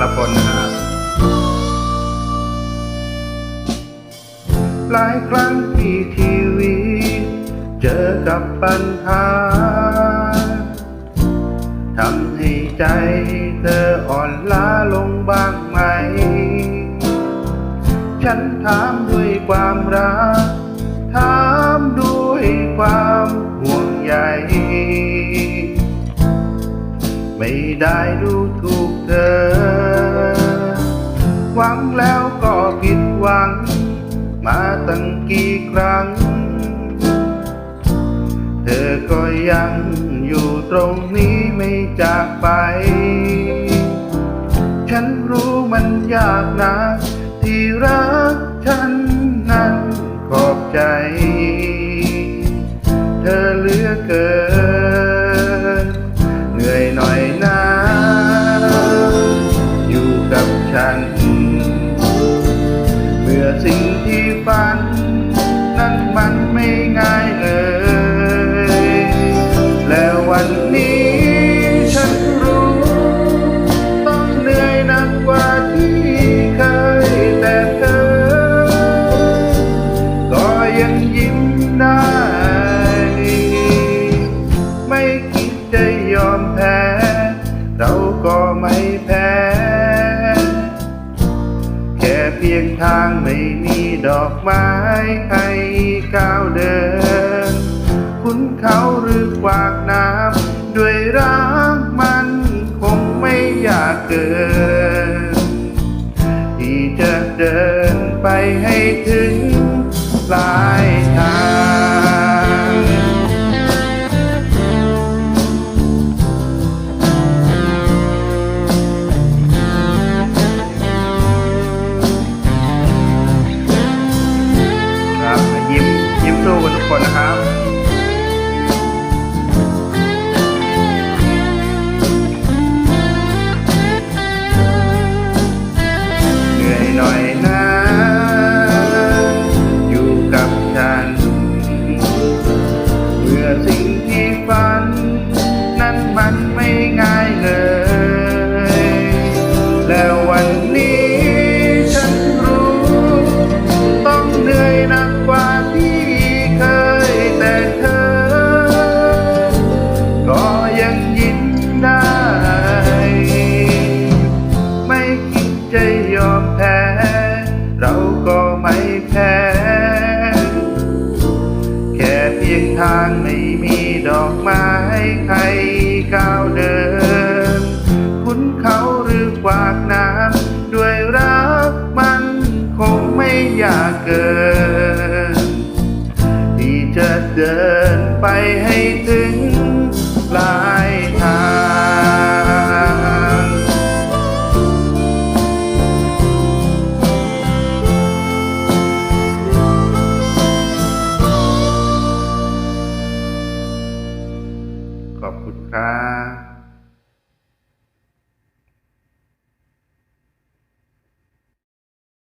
ละครับหลายครั้งที่ทีวี เจอกับปัญหาทำให้ใจเธออ่อนล้าลงบ้างไหม ฉันถามด้วยความรัก ถามด้วยความห่วงใย ไม่ได้ดูถูกเธอ หวังแล้วก็ผิดหวัง มาตั้งกี่ครั้ง เธอก็ยังอยู่ตรงนี้ไม่จากไป ฉันรู้มันยากนะที่รักฉันนั้นขอบใจ เธอเหลือเกิน เหนื่อยหน่อยนะ อยู่กับฉัน ฝัน นั้นมันไม่ง่ายเลย แล้ววันนี้ฉันรู้ ต้องเหนื่อยหนักกว่าที่เคยแต่เธอ ก็ยังยิ้มได้ ไม่คิดจะยอมแพ้ เราก็ไม่แพ้ แค่เพียงทางไม่ มีดอกไม้ให้ก้าวเดิน คุณเขาหรือกวากน้ำด้วยรักมันคงไม่อยากเกิน ที่จะเดินไปให้ถึงปลาย หน่อยนะ อยู่กับฉัน เมื่อสิ่งที่ฝัน นั้นมันไม่ง่ายเลย แล้ววันนี้ ยงทางไม่มีดอกไม้ให้ก้าวเดิน Dadah.